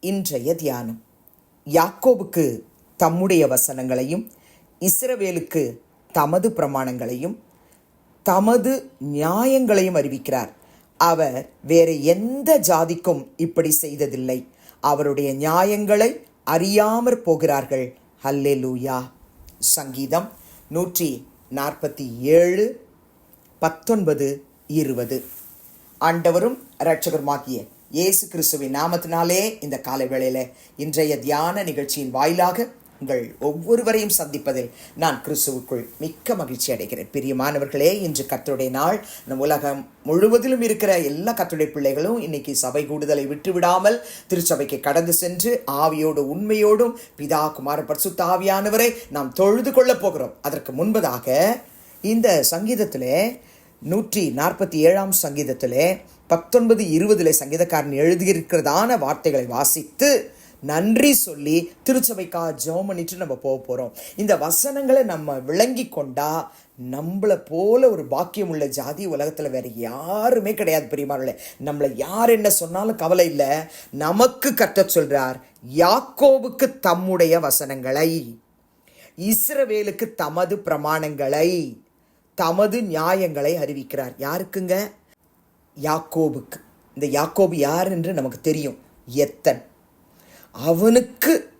இன்றைய தியானம். யாக்கோபுக்கு தம்முடைய வசனங்களையும் இஸ்ரவேலுக்கு தமது பிரமாணங்களையும் தமது நியாயங்களையும் அறிவிக்கிறார். அவர் வேறு எந்த ஜாதிக்கும் இப்படி செய்ததில்லை. அவருடைய நியாயங்களை அறியாமற் போகிறார்கள். ஹல்லேலூயா சங்கீதம் நூற்றி நாற்பத்தி ஏழு பத்தொன்பது இருபது. ஆண்டவரும் இரட்சகருமாகிய இயேசு கிறிஸ்துவின் நாமத்தினாலே இந்த காலை வேளையில் இன்றைய தியான நிகழ்ச்சியின் வாயிலாக உங்கள் ஒவ்வொருவரையும் சந்திப்பதில் நான் கிறிஸ்துவுக்குள் மிக்க மகிழ்ச்சி அடைகிறேன். பிரியமானவர்களே இன்று கத்தருடைய நாள். நம் உலகம் முழுவதிலும் இருக்கிற எல்லா கத்துடைய பிள்ளைகளும் இன்னைக்கு சபை கூடுதலை விட்டு விடாமல் திருச்சபைக்கு கடந்து சென்று ஆவியோடு உண்மையோடும் பிதா குமார பரிசுத்த ஆவியானவரை நாம் தொழுது கொள்ளப் போகிறோம். அதற்கு முன்பதாக இந்த சங்கீதத்தில் நூற்றி நாற்பத்தி ஏழாம் சங்கீதத்திலே பத்தொன்பது இருபதிலே சங்கீதக்காரன் எழுதியிருக்கிறதான வார்த்தைகளை வாசித்து நன்றி சொல்லி திருச்சபைக்கா ஜெபம் பண்ணிட்டு நம்ம போக போகிறோம் இந்த வசனங்களை நம்ம விளங்கி கொண்டா நம்மளை போல ஒரு பாக்கியம் உள்ள ஜாதி உலகத்தில் வேற யாருமே கிடையாது பெரியமார்களே நம்மளை யார் என்ன சொன்னாலும் கவலை இல்லை. நமக்கு கற்ற சொல்றார் யாக்கோவுக்கு தம்முடைய வசனங்களை இஸ்ரவேலுக்கு தமது பிரமாணங்களை தமது நியாயங்களை அறிவிக்கிறார். யாருக்குங்க? யாக்கோபுக்கு. இந்த யாக்கோபு யார் என்று நமக்கு தெரியும். எத்தன். அவனுக்கு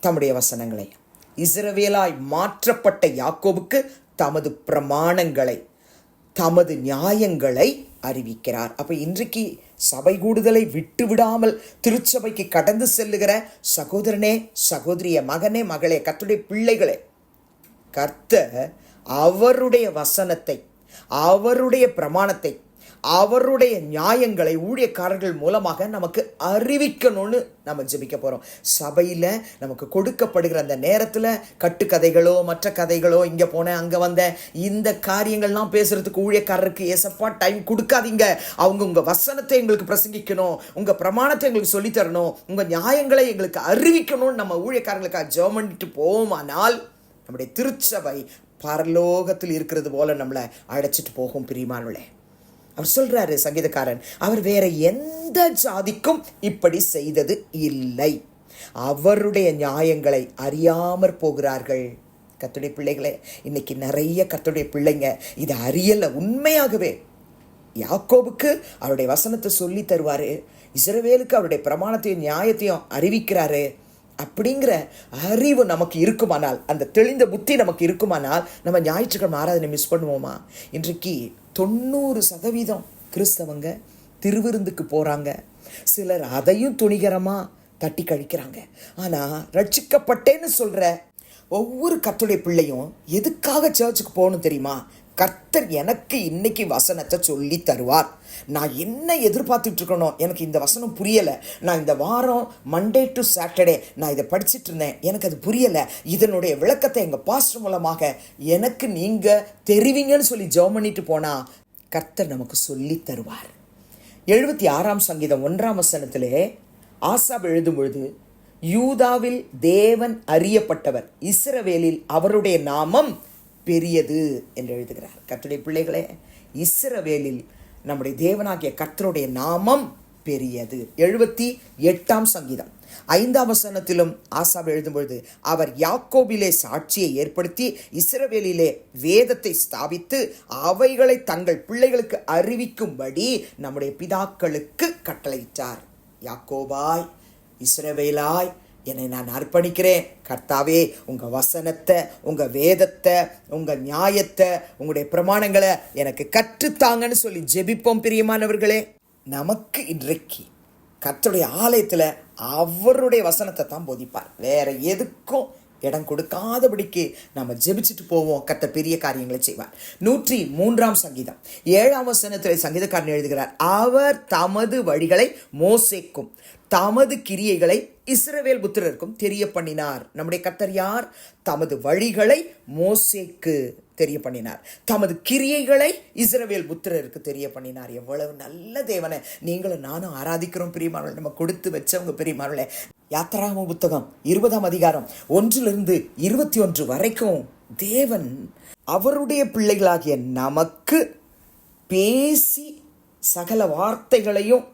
தம்முடைய வசனங்களை. இஸ்ரவேலாய் மாற்றப்பட்ட யாக்கோபுக்கு தமது பிரமாணங்களை தமது நியாயங்களை அறிவிக்கிறார். அப்ப இன்றைக்கு சபை கூடுதலை விட்டு விடாமல் திருச்சபைக்கு கடந்து செல்லுகிற சகோதரனே சகோதரிய மகனே மகளே கத்துடைய பிள்ளைகளே கர்த்த அவருடைய வசனத்தை அவருடைய பிரமாணத்தை அவருடைய நியாயங்களை ஊழியக்காரர்கள் மூலமாக நமக்கு அறிவிக்கணும்னு நம்ம ஜெபிக்க போகிறோம் சபையில் நமக்கு கொடுக்கப்படுகிற அந்த நேரத்தில் கட்டுக்கதைகளோ மற்ற கதைகளோ இங்கே போனேன் அங்கே வந்தேன் இந்த காரியங்கள்லாம் பேசுகிறதுக்கு ஊழியக்காரருக்கு ஏசப்பா டைம் கொடுக்காதீங்க. அவங்க உங்கள் வசனத்தை எங்களுக்கு பிரசங்கிக்கணும். உங்கள் பிரமாணத்தை எங்களுக்கு சொல்லித் தரணும் உங்கள் நியாயங்களை எங்களுக்கு அறிவிக்கணும்னு நம்ம ஊழியக்காரங்களுக்காக ஜெபம் பண்ணிட்டு போவோமானால் நம்முடைய திருச்சபை பரலோகத்தில் இருக்கிறது போல நம்மளை அழைச்சிட்டு போகும் பிரியமானவளே அவர் சொல்றாரு சங்கீதக்காரன் அவர் வேற எந்த ஜாதிக்கும் இப்படி செய்தது இல்லை. அவருடைய நியாயங்களை அறியாமற் போகிறார்கள். கத்துடைய பிள்ளைகளே இன்னைக்கு நிறைய கத்துடைய பிள்ளைங்க இதை அறியல உண்மையாகவே. யாக்கோபுக்கு அவருடைய வசனத்தை சொல்லி தருவாரு இஸ்ரவேலுக்கு அவருடைய பிரமாணத்தையும் நியாயத்தையும் அறிவிக்கிறாரு. அப்படிங்கிற அறிவு நமக்கு இருக்குமானால் அந்த தெளிந்த புத்தி நமக்கு இருக்குமானால் நம்ம ஞாயிற்றுக்கிழமை ஆராதனை மிஸ் பண்ணுவோமா? இன்றைக்கு தொண்ணூறு சதவீதம் கிறிஸ்தவங்க திருவிருந்துக்கு போகிறாங்க சிலர் அதையும் துணிகரமாக தட்டி கழிக்கிறாங்க. ஆனால் ரட்சிக்கப்பட்டேன்னு சொல்கிற ஒவ்வொரு கத்துடைய பிள்ளையும் எதுக்காக சர்ச்சுக்கு போகணும் தெரியுமா? கர்த்தர் எனக்கு இன்னைக்கு வசனத்தை சொல்லி தருவார். நான் என்ன எதிர்பார்த்துட்டு இருக்கணும் எனக்கு இந்த வசனம் புரியலை. நான் இந்த வாரம் மண்டே டு சாட்டர்டே நான் இதை படிச்சுட்டு இருந்தேன் எனக்கு அது புரியலை. இதனுடைய விளக்கத்தை எங்கள் பாஸ்டர் மூலமாக எனக்கு நீங்கள் தெரிவிங்கன்னு சொல்லி ஜெர்மனிட்டு பண்ணிட்டு போனால் கர்த்தர் நமக்கு சொல்லி தருவார். எழுபத்தி ஆறாம் சங்கீதம் ஒன்றாம் வசனத்திலே ஆசாப் எழுதும் பொழுது யூதாவில் தேவன் அறியப்பட்டவர் இஸ்ரவேலில் அவருடைய நாமம் பெரியது என்று எழுதுகிறார். கர்த்தருடைய பிள்ளைகளே இஸ்ரவேலில் நம்முடைய தேவனாகிய கர்த்தருடைய நாமம் பெரியது. எழுபத்தி எட்டாம் சங்கீதம். ஐந்தாம் வசனத்திலும் ஆசாப் எழுதும்பொழுது அவர் யாக்கோபிலே சாட்சியை ஏற்படுத்தி இஸ்ரவேலிலே வேதத்தை ஸ்தாபித்து அவைகளை தங்கள் பிள்ளைகளுக்கு அறிவிக்கும்படி நம்முடைய பிதாக்களுக்கு கட்டளையிட்டார். யாக்கோபாய் இஸ்ரவேலாய் என்னை நான் அர்ப்பணிக்கிறேன். கர்த்தாவே உங்கள் வசனத்தை உங்கள் வேதத்தை உங்கள் நியாயத்தை உங்களுடைய பிரமாணங்களை எனக்கு கற்றுத்தாங்கன்னு சொல்லி ஜெபிப்போம் பிரியமானவர்களே. நமக்கு இன்றைக்கு கர்த்தருடைய ஆலயத்தில் அவருடைய வசனத்தை தான் போதிப்பார். வேற எதுக்கும் இடம் கொடுக்காதபடிக்கு நம்ம ஜெபிச்சுட்டு போவோம். கத்த பெரிய காரியங்களை செய்வார். நூற்றி மூன்றாம் சங்கீதம். ஏழாம் வசனத்தில் சங்கீதக்காரன் எழுதுகிறார் அவர் தமது வழிகளை மோசேக்கும். தமது கிரியைகளை இஸ்ரவேல் புத்திரருக்கும் தெரிய பண்ணினார் நம்முடைய கத்தர் யார்? தமது வழிகளை மோசேக்கு தெரிய பண்ணினார் தமது கிரியைகளை இஸ்ரவேல் புத்திரருக்கு தெரிய பண்ணினார் எவ்வளவு நல்ல தேவனை. நீங்களும் நானும் ஆராதிக்கிறோம் பிரியமானவர்கள். நம்ம கொடுத்து வச்சவங்க பிரியமானவர்களே. யாத்திராம புத்தகம் இருபதாம் அதிகாரம் ஒன்றிலிருந்து இருபத்தி ஒன்று வரைக்கும் தேவன் அவருடைய பிள்ளைகளாகிய நமக்கு பேசி சகல வார்த்தைகளையும்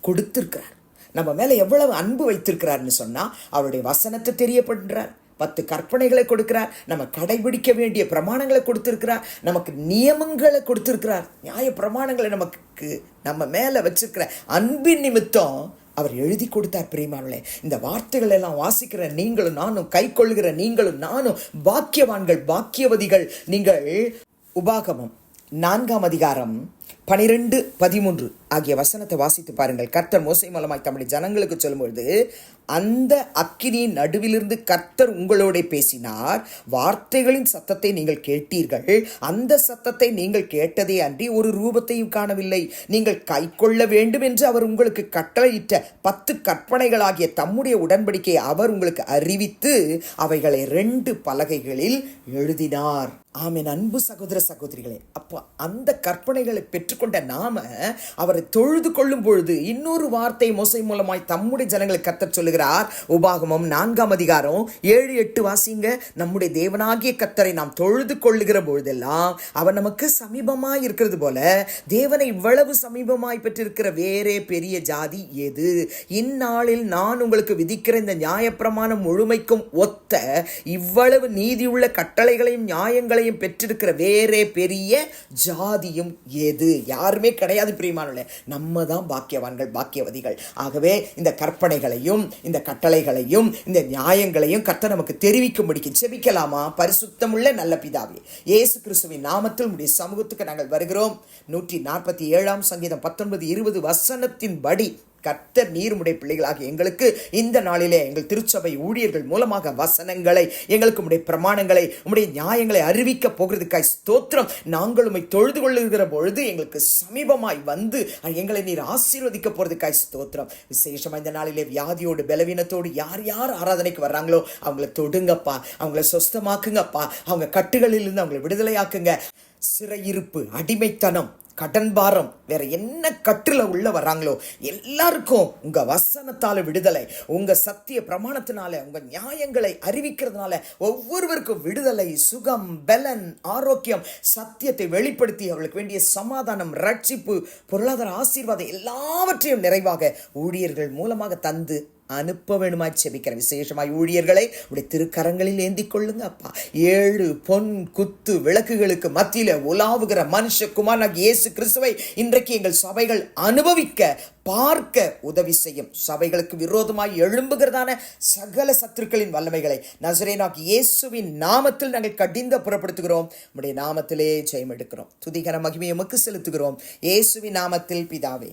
கொடுத்திருக்கிறார். நம்ம மேலே எவ்வளவு அன்பு வைத்திருக்கிறார்னு சொன்னால் அவருடைய வசனத்தை தெரியப்படுறார் பத்து கற்பனைகளை கொடுக்கிறார் நம்ம கடைபிடிக்க வேண்டிய பிரமாணங்களை கொடுத்துருக்கிறார் நமக்கு நியமங்களை கொடுத்துருக்கிறார். நியாய பிரமாணங்களை நமக்கு நம்ம மேலே வச்சிருக்கிற அன்பின் நிமித்தம் அவர் எழுதி கொடுத்தார் பிரியமானே இந்த வார்த்தைகள் எல்லாம் வாசிக்கிற நீங்களும் நானும் கை கொள்கிற நீங்களும் நானும் பாக்கியவான்கள் பாக்கியவதிகள் நீங்கள் உபாகமம் நான்காம் அதிகாரம் பனிரெண்டு பதிமூன்று ஆகிய வசனத்தை வாசித்து பாருங்கள். கர்த்தர் மோசை மூலமாய் தம்முடைய ஜனங்களுக்கு சொல்லும்பொழுது அந்த அக்கினியின் நடுவிலிருந்து கர்த்தர் உங்களோட பேசினார். வார்த்தைகளின் சத்தத்தை நீங்கள் கேட்டீர்கள். அந்த சத்தத்தை நீங்கள் கேட்டதே அன்றி ஒரு ரூபத்தையும் காணவில்லை. நீங்கள் கை கொள்ள வேண்டும் என்று அவர் உங்களுக்கு கட்டளையிட்ட பத்து கற்பனைகளாகிய தம்முடைய உடன்படிக்கையை அவர் உங்களுக்கு அறிவித்து அவைகளை ரெண்டு பலகைகளில் எழுதினார். ஆமென். அன்பு சகோதர சகோதரிகளே அப்போ அந்த கற்பனைகளை பெற்றுக்கொண்ட நாம அவரை தொழுது கொள்ளும் பொழுது இன்னொரு வார்த்தை மோசை மூலமாய் தம்முடைய ஜனங்களை கத்தர் சொல்லுகிறார். உபாகமம் நான்காம் அதிகாரம் ஏழு எட்டு வாசிங்க. நம்முடைய தேவனாகிய கத்தரை நாம் தொழுது கொள்ளுகிற பொழுதெல்லாம் அவர் நமக்கு சமீபமாய் இருக்கிறது போல தேவனை இவ்வளவு சமீபமாய் பெற்றிருக்கிற வேறே பெரிய ஜாதி எது? இந்நாளில் நான் உங்களுக்கு விதிக்கிற இந்த நியாயப்பிரமாணம் முழுமைக்கும் ஒத்த இவ்வளவு நீதியுள்ள கட்டளைகளையும் நியாயங்களையும் பெற்றிருக்கிற வேறே பெரிய ஜாதியும் எது? யாருமே கிடையாது பிரியமானவர்களே. நம்ம தான் பாக்கியவான்கள் பாக்கியவதிகள். ஆகவே இந்த கற்பனைகளையும் இந்த கட்டளைகளையும் இந்த நியாயங்களையும் கர்த்தர் நமக்கு தெரிவிக்கும்படிக்கு செபிக்கலாமா பரிசுத்தமுள்ள நல்ல பிதாவே இயேசு கிறிஸ்துவின் நாமத்தில் உடைய சமூகத்துக்கு நாங்கள் வருகிறோம். நூற்றி நாற்பத்தி ஏழாம் சங்கீதம் பத்தொன்பது இருபது வசனத்தின் படி கர்த்தர் நீர்முடைய பிள்ளைகளாக எங்களுக்கு இந்த நாளிலே எங்கள் திருச்சபை ஊழியர்கள் மூலமாக வசனங்களை எங்களுக்கு உடைய பிரமாணங்களை உம்முடைய நியாயங்களை அறிவிக்க போகிறதுக்காய் ஸ்தோத்திரம். நாங்கள் உண்மை தொழுது கொள்ளுகிற பொழுது எங்களுக்கு சமீபமாய் வந்து எங்களை நீர் ஆசீர்வதிக்க போகிறதுக்காய் ஸ்தோத்திரம். விசேஷமாக இந்த நாளிலே வியாதியோடு பலவீனத்தோடு யார் யார் ஆராதனைக்கு வர்றாங்களோ அவங்கள தொடுங்கப்பா அவங்கள சொஸ்தமாக்குங்கப்பா அவங்க கட்டுகளிலிருந்து அவங்களை விடுதலையாக்குங்க. சிறையிருப்பு அடிமைத்தனம் கடன் பாரம் வேற என்ன கற்றில் உள்ள வர்றாங்களோ எல்லாருக்கும் உங்க வசனத்தால விடுதலை உங்க சத்திய பிரமாணத்தினால உங்க நியாயங்களை அறிவிக்கிறதுனால ஒவ்வொருவருக்கும் விடுதலை சுகம் பலன் ஆரோக்கியம் சத்தியத்தை வெளிப்படுத்தி அவளுக்கு வேண்டிய சமாதானம் ரட்சிப்பு பொருளாதார ஆசீர்வாதம் எல்லாவற்றையும் நிறைவாக ஊழியர்கள் மூலமாக தந்து அனுப்ப வேணுமாய் செபிக்கிற விசேஷமாய் ஊழியர்களை உடைய திருக்கரங்களில் ஏந்தி கொள்ளுங்க அப்பா. ஏழு பொன் குத்து விளக்குகளுக்கு மத்தியில் உலாவுகிற மனுஷகுமார் இயேசு கிறிஸ்துவை இன்றைக்கு எங்கள் சபைகள் அனுபவிக்க பார்க்க உதவி செய்யும். சபைகளுக்கு விரோதமாய் எழும்புகிறதான சகல சத்துருக்களின் வல்லமைகளை நசரேனாக் இயேசுவின் நாமத்தில் நாங்கள் கடிந்த புறப்படுத்துகிறோம். உடைய நாமத்திலே ஜெயம் எடுக்கிறோம் துதிகர மகிமையை எமக்கு செலுத்துகிறோம். இயேசுவின் நாமத்தில் பிதாவே.